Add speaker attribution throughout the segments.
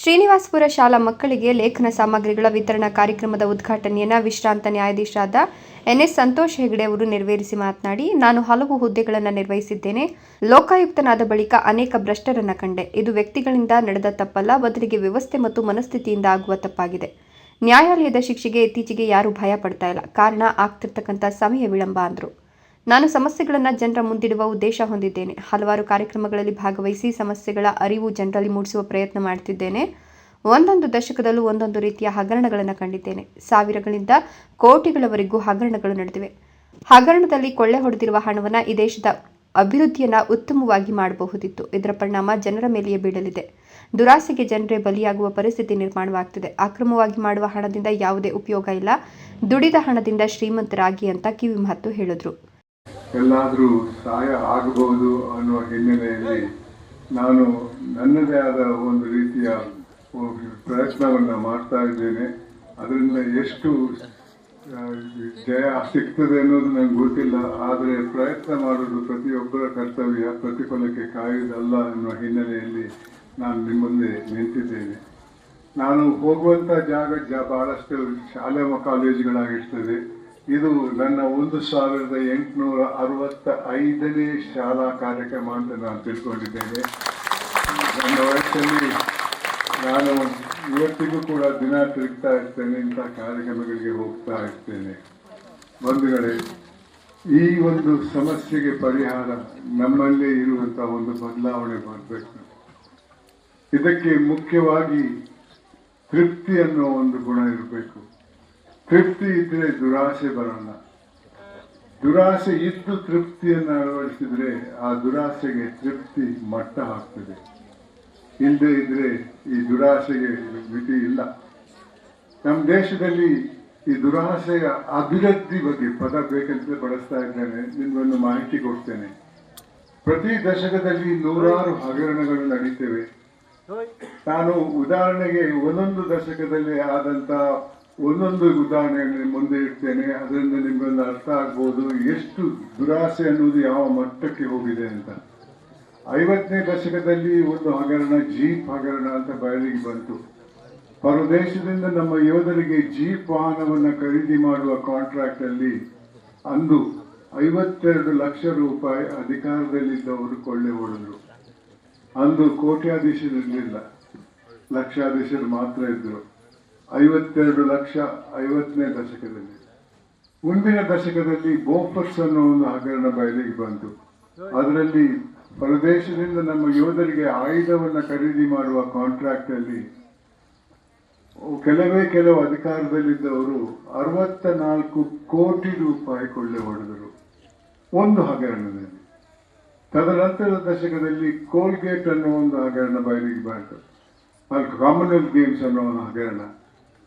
Speaker 1: ಶ್ರೀನಿವಾಸಪುರ ಶಾಲಾ ಮಕ್ಕಳಿಗೆ ಲೇಖನ ಸಾಮಗ್ರಿಗಳ ವಿತರಣಾ ಕಾರ್ಯಕ್ರಮದ ಉದ್ಘಾಟನೆಯನ್ನು ವಿಶ್ರಾಂತ ನ್ಯಾಯಾಧೀಶರಾದ ಎನ್ ಎಸ್ ಸಂತೋಷ್ ಹೆಗಡೆ ಅವರು ನೆರವೇರಿಸಿ ಮಾತನಾಡಿ, ನಾನು ಹಲವು ಹುದ್ದೆಗಳನ್ನು ನಿರ್ವಹಿಸಿದ್ದೇನೆ. ಲೋಕಾಯುಕ್ತನಾದ ಬಳಿಕ ಅನೇಕ ಭ್ರಷ್ಟರನ್ನ ಕಂಡೆ. ಇದು ವ್ಯಕ್ತಿಗಳಿಂದ ನಡೆದ ತಪ್ಪಲ್ಲ, ಬದಲಿಗೆ ವ್ಯವಸ್ಥೆ ಮತ್ತು ಮನಸ್ಥಿತಿಯಿಂದ ಆಗುವ ತಪ್ಪಾಗಿದೆ. ನ್ಯಾಯಾಲಯದ ಶಿಕ್ಷೆಗೆ ಇತ್ತೀಚೆಗೆ ಯಾರೂ ಭಯ ಪಡ್ತಾ ಇಲ್ಲ. ಕಾರಣ, ಆಗ್ತಿರ್ತಕ್ಕಂಥ ಸಮಯ ವಿಳಂಬ, ಅಂದರು. ನಾನು ಸಮಸ್ಯೆಗಳನ್ನು ಜನರ ಮುಂದಿಡುವ ಉದ್ದೇಶ ಹೊಂದಿದ್ದೇನೆ. ಹಲವಾರು ಕಾರ್ಯಕ್ರಮಗಳಲ್ಲಿ ಭಾಗವಹಿಸಿ ಸಮಸ್ಯೆಗಳ ಅರಿವು ಜನರಲ್ಲಿ ಮೂಡಿಸುವ ಪ್ರಯತ್ನ ಮಾಡುತ್ತಿದ್ದೇನೆ ಒಂದೊಂದು ದಶಕದಲ್ಲೂ ಒಂದೊಂದು ರೀತಿಯ ಹಗರಣಗಳನ್ನು ಕಂಡಿದ್ದೇನೆ. ಸಾವಿರಗಳಿಂದ ಕೋಟಿಗಳವರೆಗೂ ಹಗರಣಗಳು ನಡೆದಿವೆ. ಹಗರಣದಲ್ಲಿ ಕೊಳ್ಳೆ ಹೊಡೆದಿರುವ ಹಣವನ್ನು ಈ ದೇಶದ ಅಭಿವೃದ್ಧಿಯನ್ನು ಉತ್ತಮವಾಗಿ ಮಾಡಬಹುದಿತ್ತು. ಇದರ ಪರಿಣಾಮ ಜನರ ಮೇಲೆಯೇ ಬೀಳಲಿದೆ. ದುರಾಸೆಗೆ ಜನರೇ ಬಲಿಯಾಗುವ ಪರಿಸ್ಥಿತಿ ನಿರ್ಮಾಣವಾಗ್ತಿದೆ. ಅಕ್ರಮವಾಗಿ ಮಾಡುವ ಹಣದಿಂದ ಯಾವುದೇ ಉಪಯೋಗ ಇಲ್ಲ. ದುಡಿದ ಹಣದಿಂದ ಶ್ರೀಮಂತರಾಗಿ ಅಂತ ಕಿವಿ ಮಾತು ಹೇಳಿದ್ರು.
Speaker 2: ಎಲ್ಲಾದರೂ ಸಹಾಯ ಆಗಬಹುದು ಅನ್ನುವ ಹಿನ್ನೆಲೆಯಲ್ಲಿ ನಾನು ನನ್ನದೇ ಆದ ಒಂದು ರೀತಿಯ ಪ್ರಯತ್ನವನ್ನು ಮಾಡ್ತಾ ಇದ್ದೇನೆ. ಅದರಿಂದ ಎಷ್ಟು ಜಯ ಸಿಗ್ತದೆ ಅನ್ನೋದು ನನಗೆ ಗೊತ್ತಿಲ್ಲ. ಆದರೆ ಪ್ರಯತ್ನ ಮಾಡೋದು ಪ್ರತಿಯೊಬ್ಬರ ಕರ್ತವ್ಯ, ಪ್ರತಿಫಲಕ್ಕೆ ಕಾಯುವುದಲ್ಲ ಅನ್ನುವ ಹಿನ್ನೆಲೆಯಲ್ಲಿ ನಾನು ನಿಮ್ಮ ಮುಂದೆ ನಿಂತಿದ್ದೇನೆ. ನಾನು ಹೋಗುವಂತ ಜಾಗ ಬಹಳಷ್ಟು ಶಾಲೆ ಮ- ಕಾಲೇಜುಗಳಾಗಿರ್ತದೆ. ಇದು ನನ್ನ ಒಂದು ಸಾವಿರದ ಎಂಟುನೂರ ಅರವತ್ತ ಐದನೇ ಶಾಲಾ ಕಾರ್ಯಕ್ರಮ ಅಂತ ನಾನು ತಿಳ್ಕೊಂಡಿದ್ದೇನೆ. ನನ್ನ ವಯಸ್ಸಲ್ಲಿ ನಾನು ಇವತ್ತಿಗೂ ಕೂಡ ದಿನ ತಿರುಗ್ತಾ ಇರ್ತೇನೆ ಇಂಥ ಕಾರ್ಯಕ್ರಮಗಳಿಗೆ ಹೋಗ್ತಾ ಇರ್ತೇನೆ. ಬಂಧುಗಳೇ, ಈ ಒಂದು ಸಮಸ್ಯೆಗೆ ಪರಿಹಾರ ನಮ್ಮಲ್ಲೇ ಇರುವಂತಹ ಒಂದು ಬದಲಾವಣೆ ಬರಬೇಕು ಇದಕ್ಕೆ ಮುಖ್ಯವಾಗಿ ತೃಪ್ತಿ ಅನ್ನೋ ಒಂದು ಗುಣ ಇರಬೇಕು. ತೃಪ್ತಿ ಇದ್ರೆ ದುರಾಸೆ ಬರಲ್ಲ. ದುರಾಸೆ ಇದ್ದು ತೃಪ್ತಿಯನ್ನು ಅಳವಡಿಸಿದ್ರೆ ಆ ದುರಾಸೆಗೆ ತೃಪ್ತಿ ಮಟ್ಟ ಹಾಕ್ತದೆ. ಇಲ್ಲದೆ ಇದ್ರೆ ಈ ದುರಾಸೆಗೆ ಮಿತಿ ಇಲ್ಲ. ನಮ್ಮ ದೇಶದಲ್ಲಿ ಈ ದುರಾಸೆಯ ಅಭಿವೃದ್ಧಿ ಬಗ್ಗೆ ಪದ ಬೇಕಂತ ಬಳಸ್ತಾ ಇದ್ದೇನೆ. ನಿಮ್ಗೊಂದು ಮಾಹಿತಿ ಕೊಡ್ತೇನೆ. ಪ್ರತಿ ದಶಕದಲ್ಲಿ ನೂರಾರು ಹಗರಣಗಳು ನಡೀತೇವೆ. ನಾನು ಉದಾಹರಣೆಗೆ ಒಂದೊಂದು ದಶಕದಲ್ಲಿ ಆದಂತ ಒಂದೊಂದು ಉದಾಹರಣೆಯನ್ನು ಮುಂದೆ ಇಡ್ತೇನೆ. ಅದರಿಂದ ನಿಮಗೊಂದು ಅರ್ಥ ಆಗ್ಬೋದು. ಎಷ್ಟು ದುರಾಸೆ ಅನ್ನೋದು ಯಾವ ಮಟ್ಟಕ್ಕೆ ಹೋಗಿದೆ ಅಂತ. ಐವತ್ತನೇ ದಶಕದಲ್ಲಿ ಒಂದು ಹಗರಣ, ಜೀಪ್ ಹಗರಣ ಅಂತ ಬಯಲಿಗೆ ಬಂತು. ಪರದೇಶದಿಂದ ನಮ್ಮ ಯೋಧರಿಗೆ ಜೀಪ್ ವಾಹನವನ್ನು ಖರೀದಿ ಮಾಡುವ ಕಾಂಟ್ರಾಕ್ಟ್ ಅಲ್ಲಿ ಅಂದು ಐವತ್ತೆರಡು ಲಕ್ಷ ರೂಪಾಯಿ ಅಧಿಕಾರದಲ್ಲಿದ್ದವರು ಕೊಳ್ಳೆ ಹೊಡೆದ್ರು. ಅಂದು ಕೋಟ್ಯಾಧೀಶರಿರಲಿಲ್ಲ ಲಕ್ಷಾಧೀಶರು ಮಾತ್ರ ಇದ್ರು. ಐವತ್ತೆರಡು ಲಕ್ಷ ಐವತ್ತನೇ ದಶಕದಲ್ಲಿ. ಮುಂದಿನ ದಶಕದಲ್ಲಿ ಬೋಫರ್ಸ್ ಅನ್ನೋ ಒಂದು ಹಗರಣ ಬಯಲಿಗೆ ಬಂತು. ಅದರಲ್ಲಿ ಪ್ರದೇಶದಿಂದ ನಮ್ಮ ಯೋಧರಿಗೆ ಆಯುಧವನ್ನು ಖರೀದಿ ಮಾಡುವ ಕಾಂಟ್ರಾಕ್ಟ್ ಅಲ್ಲಿ ಕೆಲವೇ ಕೆಲವು ಅಧಿಕಾರದಲ್ಲಿದ್ದವರು ಅರವತ್ತ ನಾಲ್ಕು ಕೋಟಿ ರೂಪಾಯಿ ಕೊಳ್ಳೆ ಹೊಡೆದರು. ಒಂದು ಹಗರಣದಲ್ಲಿ. ತದನಂತರದ ದಶಕದಲ್ಲಿ ಕೋಲ್ಗೇಟ್ ಅನ್ನೋ ಒಂದು ಹಗರಣ ಬಯಲಿಗೆ ಬಂತು. ಅಲ್ಲಿ ಕಾಮನ್ವೆಲ್ತ್ ಗೇಮ್ಸ್ ಅನ್ನೋ ಒಂದು ಹಗರಣ.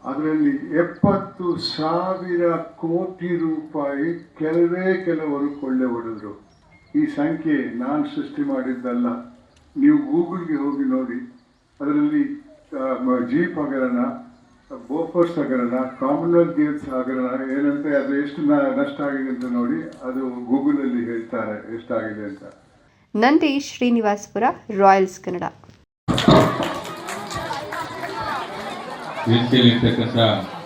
Speaker 2: ಅದರಲ್ಲಿ ಎಪ್ಪತ್ತು ಸಾವಿರ ಕೋಟಿ ರೂಪಾಯಿ ಕೆಲವೇ ಕೆಲವರು ಕೊಳ್ಳೆ ಹೊಡೆದ್ರು. ಈ ಸಂಖ್ಯೆ ನಾನು ಸೃಷ್ಟಿ ಮಾಡಿದ್ದಲ್ಲ. ನೀವು ಗೂಗಲ್ಗೆ ಹೋಗಿ ನೋಡಿ. ಅದರಲ್ಲಿ ಜೀಪ್ ಹಗರಣ ಬೋಫರ್ಸ್ ಹಗರಣ ಕಾಮನ್ವೆಲ್ತ್ ಗೇಮ್ಸ್ ಹಗರಣ ಏನಂತೆ ಅದು ಎಷ್ಟು ನಷ್ಟ ಆಗಿದೆ ಅಂತ ನೋಡಿ, ಅದು ಗೂಗಲಲ್ಲಿ ಹೇಳ್ತಾರೆ ಎಷ್ಟಾಗಿದೆ ಅಂತ.
Speaker 1: ನಂದೀಶ್ ಶ್ರೀನಿವಾಸ್ಪುರ, ರಾಯಲ್ಸ್ ಕನ್ನಡ.
Speaker 3: ವೇದಿಕೆಯಲ್ಲಿರ್ತಕ್ಕಂಥ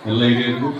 Speaker 3: ಎಲ್ಲ ಹಿರಿಯರಿಗೂ